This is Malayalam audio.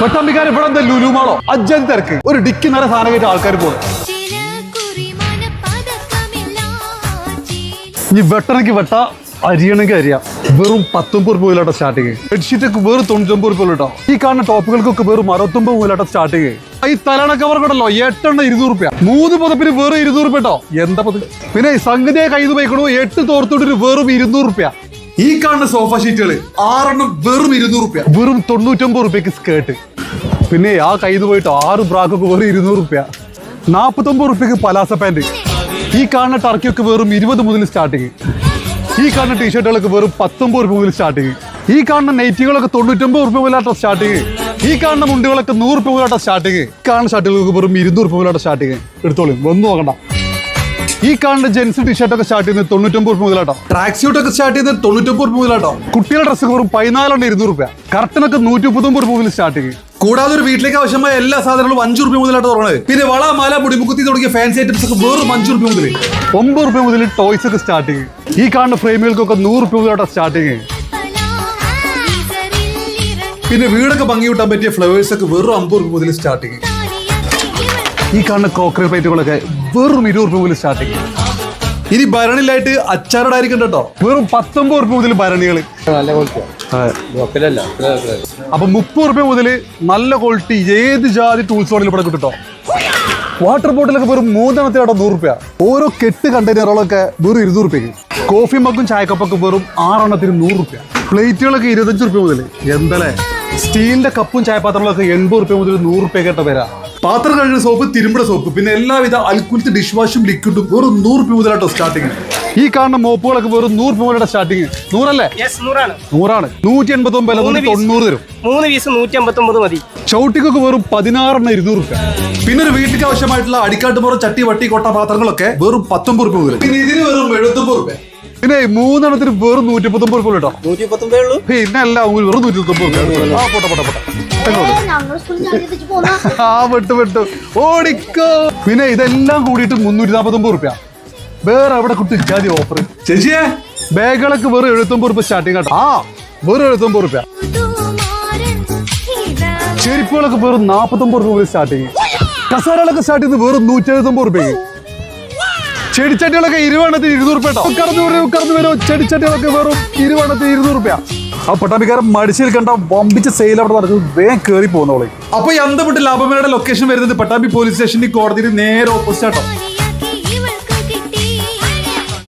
പെട്ടമ്പിക്കാർ ഇവിടെ എന്താ ലുലുമാളോ അജ്ജൻ തിരക്ക്. ഒരു ഡിക്കി നിറ സാധനം കേട്ട് ആൾക്കാർ പോകും ഇനി വെട്ടണമെങ്കിൽ വെട്ട അരിയണമെങ്കിൽ അരിയാം. വെറും പത്തൊമ്പത് രൂപയിലോട്ടോ സ്റ്റാർട്ടിങ് ബെഡ്ഷീറ്റ് ഒക്കെ വെറും തൊണ്ണൂറ്റൊമ്പത് രൂപ കേട്ടോ ഈ കാണുന്ന ടോപ്പുകൾക്കൊക്കെ വെറും അറുപത്തൊമ്പത് രൂപയിലോട്ടോ സ്റ്റാർട്ടിങ് ഈ തലണ കവർക്കുണ്ടല്ലോ എട്ടെണ്ണ ഇരുന്നൂറ് രൂപ മൂന്ന് പതപ്പിന് വെറും ഇരുന്നൂറ് രൂപ കേട്ടോ. എന്താ പതി പിന്നെ സംഗതിയെ കൈ പോയിക്കണു എട്ട് തോർത്തോട്ടിന് വെറും ഇരുന്നൂറ് രൂപ ഈ കാണുന്ന സോഫ ഷീറ്റുകൾ ആറെണ്ണം വെറും ഇരുന്നൂറ് റുപ്യ. വെറും തൊണ്ണൂറ്റൊമ്പത് റുപ്യക്ക് സ്കേർട്ട് പിന്നെ ആ കയ്യിൽ പോയിട്ട് ആറ് ബ്രാക്കൊക്കെ വെറും ഇരുന്നൂറ് റുപ്യ. നാൽപ്പത്തൊമ്പത് റുപ്യക്ക് പലാസ പാന്റ് ഈ കാണുന്ന ടർക്കിയൊക്കെ വെറും ഇരുപത് മുതൽ സ്റ്റാർട്ടിങ് ഈ കാണുന്ന ടീഷർട്ടുകളൊക്കെ വെറും പത്തൊമ്പത് റുപ്യ മുതൽ സ്റ്റാർട്ടിങ് ഈ കാണുന്ന നൈറ്റികളൊക്കെ തൊണ്ണൂറ്റൊമ്പത് രൂപ മുതലാട്ടോ സ്റ്റാർട്ടിങ് ഈ കാണുന്ന മുണ്ടുകളൊക്കെ നൂറ് രൂപ മുതലാട്ടോ സ്റ്റാർട്ടിങ് ഈ കാണുന്ന ഷർട്ടുകൾക്ക് വെറും ഇരുന്നൂറ് രൂപ മുതലാട്ടോ സ്റ്റാർട്ടിങ് എടുത്തോളൂ ഒന്നും നോക്കണ്ട. ഈ കാണുന്ന ജെൻസ് ടീഷർട്ടൊക്കെ സ്റ്റാർട്ട് ചെയ്യുന്നത് തൊണ്ണൂറ്റൊമ്പത് രൂപ മുതലാട്ടോ. ട്രാക്ക് സ്യൂട്ട് ഒക്കെ സ്റ്റാർട്ട് ചെയ്യുന്നത് തൊണ്ണൂറ്റൊമ്പത് മുതലാട്ടോ. കുട്ടികളുടെ ഡ്രസ്സ് വെറും പതിനാലെണ്ണം ഇരുന്നൂറ് രൂപ കറക്റ്റിനൊക്കെ നൂറ്റി മുപ്പത്തൊമ്പത് മുതൽ സ്റ്റാർട്ടിങ് കൂടാതെ ഒരു വീട്ടിലേക്ക് ആവശ്യമായ എല്ലാ സാധനങ്ങളും അഞ്ചു രൂപ മുതലായിട്ട് തുടങ്ങുന്നത് പിന്നെ വള മാല മുടിമുക്കുത്തി തുടങ്ങിയ ഫാൻസി ഐറ്റംസ് ഒക്കെ വെറും അഞ്ചു രൂപ മുതൽ ഒമ്പത് രൂപ മുതൽ ടോയ്സ് ഒക്കെ സ്റ്റാർട്ടിങ് ഈ കാണുന്ന ഫ്രെയിമുകൾക്കൊക്കെ നൂറ് രൂപ മുതലാട്ടോ സ്റ്റാർട്ടിങ് പിന്നെ വീടൊക്കെ ഭംഗി കൂട്ടാൻ പറ്റിയ ഫ്ലവേഴ്സ് ഒക്കെ വെറും അമ്പത് രൂപ മുതൽ സ്റ്റാർട്ടിങ് ഈ കാണുന്ന ക്രോക്കറി പ്ലേറ്റുകളൊക്കെ വെറും ഇരുപത് രൂപ മുതൽ സ്റ്റാർട്ടിങ് ഇനി ഭരണിലായിട്ട് അച്ചാറടായിരിക്കും കേട്ടോ വെറും പത്തൊമ്പത് രൂപ മുതൽ ഭരണികൾ നല്ല അപ്പൊ മുപ്പത് റുപ്യ മുതൽ നല്ല ക്വാളിറ്റി ഏത് ജാതി ടൂൾസ് വേണമെങ്കിലും ഇവിടെ കിട്ടോ വാട്ടർ ബോട്ടിലൊക്കെ വെറും മൂന്നെണ്ണത്തിനാട്ടോ നൂറ് റുപ്യ. ഓരോ കെട്ട് കണ്ടെയ്നറുകളൊക്കെ വെറും ഇരുന്നൂറ് റുപ്യക്ക്. കോഫി മക്കും ചായക്കപ്പൊക്കെ വെറും ആറെണ്ണത്തിന് നൂറ് റുപ്യ. പ്ലേറ്റുകളൊക്കെ ഇരുപത്തഞ്ച് റുപ്യ മുതൽ എന്തല്ലേ? സ്റ്റീലിന്റെ കപ്പും ചായപാത്രങ്ങളൊക്കെ എൺപത് റുപ്യ മുതൽ നൂറ് റുപ്യ കേട്ട വരാം. പാത്രം കഴുകുന്ന സോപ്പ് തിരുമ്പട സോപ്പ് പിന്നെ എല്ലാവിധ അൽക്കുലത്ത് ഡിഷ് വാഷും ലിക്വിഡും വെറും നൂറ് രൂപ മുതലാട്ടോ സ്റ്റാർട്ടിങ് ഈ കാണുന്ന മോപ്പുകളൊക്കെ വെറും നൂറ് രൂപ മുതലാണ് സ്റ്റാർട്ടിങ് നൂറല്ലേ? നൂറാണ്. നൂറ്റി എൺപത്തി ഒമ്പത്. തൊണ്ണൂറ് തരും. മൂന്ന് പീസ് നൂറ്റി അമ്പത്തൊമ്പത് മതി. ചവിട്ടിക്കൊക്കെ വെറും പതിനാറെണ്ണം ഇരുന്നൂറ് രൂപ. പിന്നെ ഒരു വീട്ടിലേക്ക് ആവശ്യമായിട്ടുള്ള അടിക്കാട്ടുപുറം ചട്ടി വട്ടി കൊട്ട പാത്രങ്ങളൊക്കെ വെറും പത്തൊമ്പത് രൂപ മുതൽ. പിന്നെ ഇതിന് വെറും എഴുപത്തൊമ്പത് രൂപ. പിന്നെ മൂന്നെണ്ണത്തിന് വെറും നൂറ്റി പത്തൊമ്പത് രൂപ കേട്ടോ നൂറ്റി പത്തൊമ്പത് ഉള്ളൂ. പിന്നെ അല്ല വെറും നൂറ്റി പത്തൊമ്പത് രൂപ. ആ പോട്ടെ പോട്ടെ പോട്ടെ. ഇങ്ങോട്ട്. ഞങ്ങൾ സ്കൂളിൽ ചാടി പോന്ന. ആ വിട്ടു വിട്ടു. ഓടിക്കോ. പിന്നെ ഇതെല്ലാം കൂടിയിട്ട് മുന്നൂറ്റി നാപ്പത്തൊമ്പത് റുപ്യ വേറെ അവിടെ കുട്ടി ജാതി ഓഫർ ചേച്ചിയെ? ബാഗുകളൊക്കെ വെറും എഴുപത്തൊമ്പത് റുപ്യ സ്റ്റാർട്ടിങ് കേട്ടോ ആ വെറും എഴുപത്തൊമ്പത് റുപ്യ ചെരുപ്പുകളൊക്കെ വെറും നാപ്പത്തൊമ്പത് രൂപ മുതൽ സ്റ്റാർട്ടിങ് കസാരകളൊക്കെ സ്റ്റാർട്ട് ചെയ്ത് വെറും നൂറ്റി എഴുപത്തൊമ്പത് റുപ്യക്ക് ചെടിച്ചട്ടികളൊക്കെ ഇരുവണ്ണത്തിന് ഇരുന്നൂറ് റുപ്യ കടന്നു വരും കടന്നു വരും. ചെടിച്ചട്ടികളൊക്കെ വെറും ഇരുവണ്ണത്തിന് ഇരുന്നൂറ് റുപ്യ ആ പട്ടാപ്പിക്കാരൻ മടിച്ചിൽ കണ്ട വമ്പിച്ച സെയിൽ അവിടെ നടക്കുന്നത് വേഗം കയറി പോകുന്നോളെ അപ്പൊ ഈ അന്തപ്പെട്ട് ലൊക്കേഷൻ വരുന്നത് പട്ടാമ്പി പോലീസ് സ്റ്റേഷനിൽ കോടതിയിൽ നേരെ ഓപ്പോസിറ്റ് ആട്ടോ.